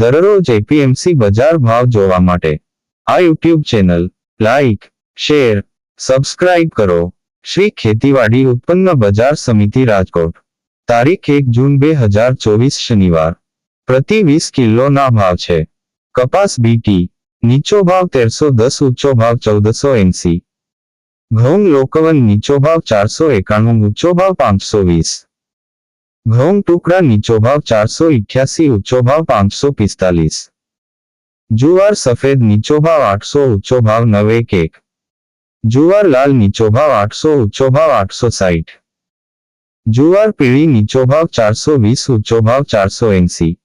દરરોજ એપીએમસી બજાર ભાવ જોવા માટે. આ YouTube channel like share, subscribe કરો. શ્રી ખેતીવાડી ઉત્પન્ન બજાર સમિતિ રાજકોટ. તારીખ એક જૂન બે હજાર ચોવીસ શનિવાર. પ્રતિ વીસ કિલોના ભાવ છે. કપાસ બીટી નીચો ભાવ તેરસો દસ, ઊંચો ભાવ ચૌદસો એંસી. ઘઉં લોકવન નીચો ભાવ ચારસો એકાણું, ઊંચો ભાવ પાંચસો વીસ. ઘઉં ટુકડા નીચો ભાવ ચારસો ઇઠ્યાસી, ઊંચો ભાવ પાંચસો પિસ્તાલીસ. જુવાર સફેદ નીચો ભાવ આઠસો, ઊંચો ભાવ નવે એક. જુવાર લાલ નીચો ભાવ આઠસો, ઊંચો ભાવ આઠસો સાઠ જુવાર પીળી નીચો ભાવ ચારસો વીસ, ઊંચો ભાવ ચારસો એંસી.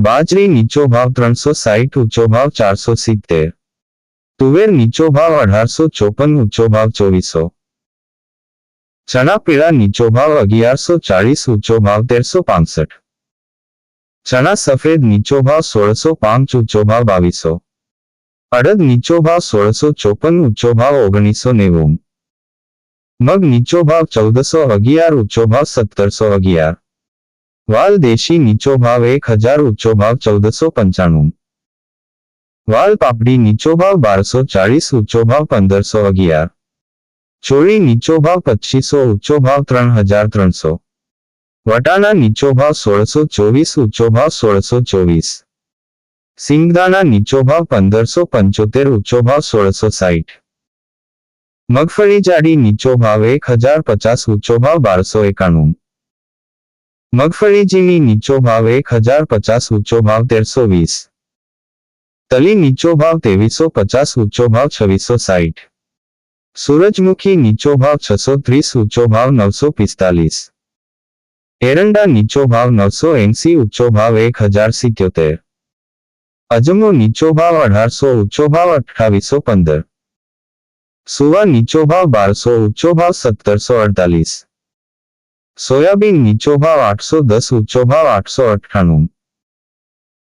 બાજરી નીચો ભાવ ત્રણસો સાઠ ઊંચો ભાવ ચારસો સિત્તેર. તુવેર નીચો ભાવ અઢારસો ચોપન, ઊંચો ભાવ ચોવીસો. ચણા પીળા નીચો ભાવ અગિયારસો ચાળીસ ઊંચો ભાવ તેરસો પાંસઠ ચણા સફેદ નીચો ભાવ સોળસો પાંચ ઊંચો ભાવ બાવીસો અડદ નીચો ભાવ સોળસો ચોપન ઊંચો ભાવ ઓગણીસો નેવું મગ નીચો ભાવ ચૌદસો અગિયાર ઊંચો ભાવ સત્તરસો અગિયાર વાલ દેશી નીચો ભાવ એક હજાર ઊંચો ભાવ ચૌદસો પંચાણું વાલ પાપડી નીચો ભાવ બારસો ચાળીસ ઊંચો ભાવ પંદરસો અગિયાર ચોળી નીચો ભાવ પચીસો ઊંચો ભાવ ત્રણ હજાર ત્રણસો વટાણા નીચો ભાવ સોળસો ચોવીસ ઊંચો ભાવ સોળસો ચોવીસ સિંગદાણા નીચો ભાવ પંદરસો પંચોતેર ઊંચો ભાવ સોળસો સાઠ મગફળી જાડી નીચો ભાવ એક હજાર પચાસ ઊંચો ભાવ બારસો એકાણું મગફળી ઝીણી નીચો ભાવ એક હજાર પચાસ ઊંચો ભાવ તેરસો વીસ તલી નીચો ભાવ ત્રેવીસો પચાસ ઊંચો ભાવ છવ્વીસો સાઠ સૂરજમુખી નીચો ભાવ છસો ત્રીસ, ઊંચો ભાવ નવસો પિસ્તાલીસ. એરંડા નીચો ભાવ નવસો એંસી, ઊંચો ભાવ એક હજાર સિત્યોતેર. અજમો નીચો ભાવ અઢારસો, ઊંચો ભાવ અઠાવીસો પંદર. સુવા નીચો ભાવ બારસો, ઊંચો ભાવ સત્તરસો અડતાલીસ. સોયાબીન નીચો ભાવ આઠસો દસ, ઊંચો ભાવ આઠસો અઠ્ઠાણું.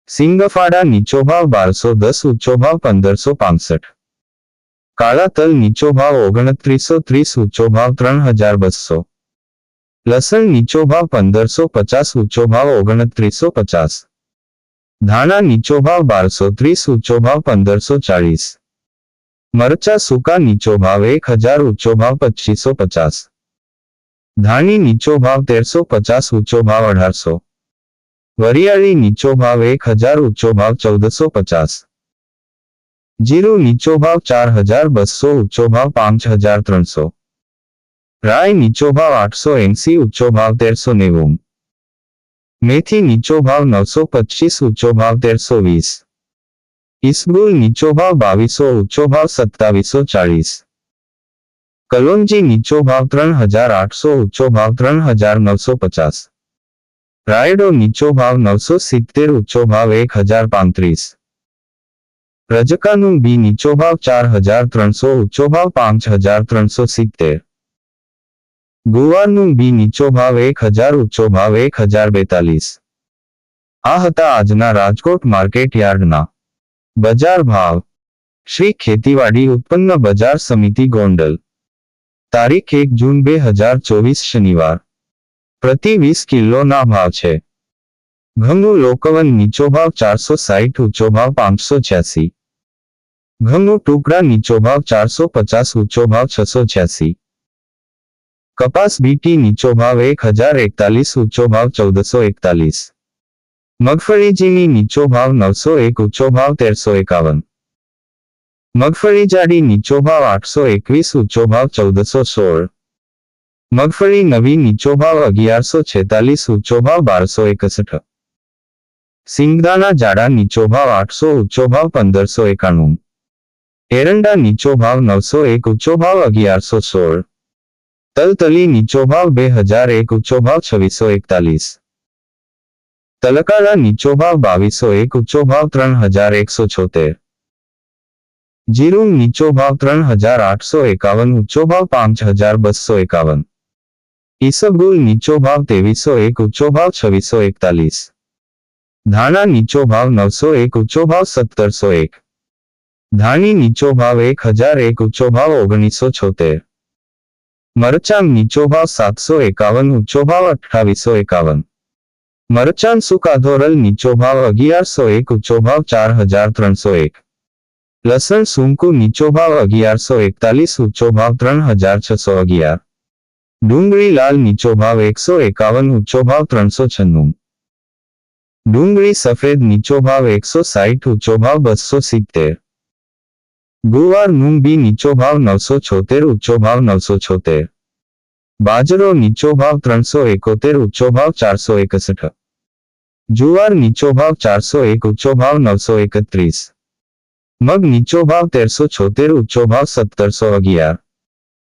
સિંગફાડા નીચો ભાવ બારસો દસ, ઊંચો ભાવ પંદરસો પાસઠ. કાળા તલ નીચો ભાવ ઓગણત્રીસો ત્રીસ ઊંચો ભાવ ત્રણ હજાર બસો લસણ નીચો ભાવ પંદરસો પચાસ ઊંચો ભાવ ઓગણત્રીસો પચાસ ધાણા નીચો ભાવ બારસો ત્રીસ ઊંચો ભાવ પંદરસો ચાળીસ મરચા સૂકા નીચો ભાવ એક હજાર ઊંચો ભાવ પચીસો પચાસ ધાણી નીચો ભાવ તેરસો પચાસ ઊંચો ભાવ અઢારસો વરિયાળી નીચો ભાવ એક હજાર ઊંચો ભાવ ચૌદસો પચાસ જીરું નીચો ભાવ ચાર હજાર બસો ઊંચો ભાવ પાંચ હજાર ત્રણસો રાય નીચો ભાવ આઠસો એંસી ઊંચો ભાવ તેરસો નેવું મેથી નીચો ભાવ નવસો પચીસ ઊંચો ભાવ તેરસો વીસ ઇસબુલ નીચો ભાવ બાવીસો ઊંચો ભાવ સત્તાવીસો ચાળીસ કલોંજી નીચો ભાવ ત્રણ હજાર આઠસો ઊંચો ભાવ ત્રણ હજાર નવસો પચાસ રાયડો નીચો ભાવ નવસો સિત્તેર ઊંચો ભાવ એક હજાર પાંત્રીસ રજકાનું બી નીચો ભાવ ચાર હજાર ત્રણસો ઊંચો ભાવ પાંચ હજાર ત્રણસો સિત્તેર. ગુવારનું બી નીચો ભાવ એક હજાર ઊંચો ભાવ એક હજાર બેતાલીસ આ હતા આજના રાજકોટ માર્કેટ યાર્ડના. બજાર ભાવ. શ્રી ખેતીવાડી ઉત્પન્ન બજાર સમિતિ ગોંડલ. તારીખ એક જૂન બે હજાર ચોવીસ શનિવાર. પ્રતિ વીસ કિલોના ભાવ છે. ઘઉં લોકવન નીચો ભાવ ચારસો સાઠ ઊંચો ભાવ પાંચસો છ્યાસી. ઘઉં ટુકડા નીચો ભાવ ચારસો પચાસ ઊંચો ભાવ છસો છ્યાસી કપાસ બીટી નીચો ભાવ એક હજાર એકતાલીસ ઊંચો ભાવ ચૌદસો એકતાલીસ મગફળી ઝીણી નીચો ભાવ નવસો એક ઊંચો ભાવ તેરસો એકાવન મગફળી જાડી નીચો ભાવ આઠસો એકવીસ ઊંચો ભાવ ચૌદસો સોળ મગફળી નવી નીચો ભાવ અગિયારસો છેતાલીસ ઊંચો ભાવ બારસો એકસઠ સિંગદાણા જાડા નીચો ભાવ આઠસો ઊંચો ભાવ પંદરસો એકાણું એરંડા નીચો ભાવ નવસો એક ઊંચો ભાવ અગિયારસો સોળ. તલતલી નીચો ભાવ બે હજાર એક ઊંચો ભાવ છવ્વીસો એકતાલીસ. તલકાળા નીચો ભાવ બાવીસો એક ઊંચો ભાવ ત્રણ હજાર એકસો છોતેર. જીરું નીચો ભાવ ત્રણ હજાર આઠસો એકાવન ઊંચો ભાવ પાંચ હજાર બસો એકાવન. ઈસબગુલ નીચો ભાવ ત્રેવીસો એક ઊંચો ભાવ છવ્વીસો એકતાલીસ. ધાણા નીચો ભાવ નવસો એક ઊંચો ભાવ સત્તરસો એક. ધાણી નીચો ભાવ એક હજાર એક ઊંચો ભાવ ઓગણીસો છોતેર મરચાં નીચો ભાવ સાતસો એકાવન ઊંચો ભાવ અઠ્ઠાવીસો એકાવન મરચાં સુકાધોરલ નીચો ભાવ અગિયારસો એક ઊંચો ભાવ ચાર હજાર ત્રણસો એક લસણ સૂંકુ નીચો ભાવ અગિયારસો એકતાલીસ ઊંચો ભાવ ત્રણ હજાર છસો અગિયાર ડુંગળી લાલ નીચો ભાવ એકસો એકાવન ઊંચો ભાવ ત્રણસો છન્નું ડુંગળી સફેદ નીચો ભાવ એકસો સાઠ ઊંચો ભાવ બસો સિત્તેર ગુવાર મૂંગ બી નીચો ભાવ નવસો છોતેર ઊંચો ભાવ નવસો છોતેર બાજરો નીચો ભાવ ત્રણસો એકોતેર ઊંચો ભાવ ચારસો એકસઠ જુવાર નીચો ભાવ ચારસો એક ઊંચો ભાવ નવસો એકત્રીસ મગ નીચો ભાવ તેરસો છોતેર ઊંચો ભાવ સત્તરસો અગિયાર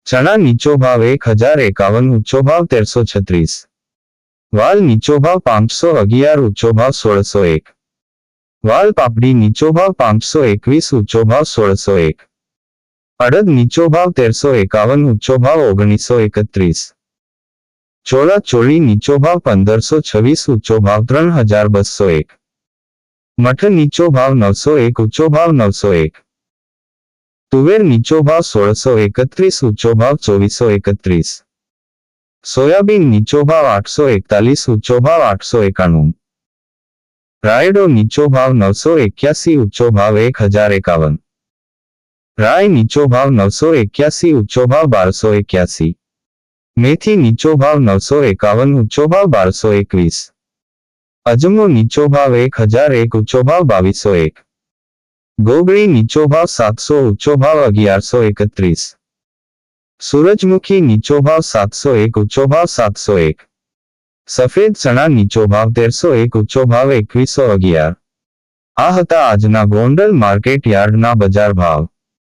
ચણા નીચો ભાવ એક હજાર એકાવન ઊંચો ભાવ તેરસો છત્રીસ વાલ નીચો ભાવ પાંચસો અગિયાર ઊંચો ભાવ સોળસો એક વાલ પાપડી નીચો ભાવ પાંચસો એકવીસ ઊંચો ભાવ સોળસો એક. અડદ નીચો ભાવ તેરસો એકાવન ઊંચો ભાવ ઓગણીસો એકત્રીસ. ચોળા ચોળી નીચો ભાવ પંદરસો છવ્વીસ ઊંચો ભાવ ત્રણ હજાર બસો એક. મઠ નીચો ભાવ નવસો એક ઊંચો ભાવ નવસો એક. તુવેર નીચો ભાવ સોળસો એકત્રીસ ઊંચો ભાવ ચોવીસો એકત્રીસ. સોયાબીન નીચો ભાવ આઠસો એકતાલીસ ઊંચો ભાવ આઠસો એકાણું. રાયડો નીચો ભાવ નવસો એક્યાસી, ઊંચો ભાવ એક હજાર એકાવન. રાય નીચો ભાવ નવસો એક્યાસી, ઊંચો ભાવ બારસો એક્યાસી. મેથી નીચો ભાવ નવસો એકાવન, ઊંચો ભાવ બારસો એકવીસ. અજમો નીચો ભાવ એક હજાર એક, ઊંચો ભાવ બાવીસો એક. ગોગળી નીચો ભાવ સાતસો, ઊંચો ભાવ અગિયારસો એકત્રીસ. સૂરજમુખી નીચો ભાવ સાતસો એક, ઊંચો ભાવ સાતસો એક. સફેદ ચણા નીચો ભાવ તેરસો એક ઊંચો ભાવ એકવીસો અગિયાર. આ હતા આજના ગોંડલ માર્કેટ યાર્ડના બજાર ભાવ.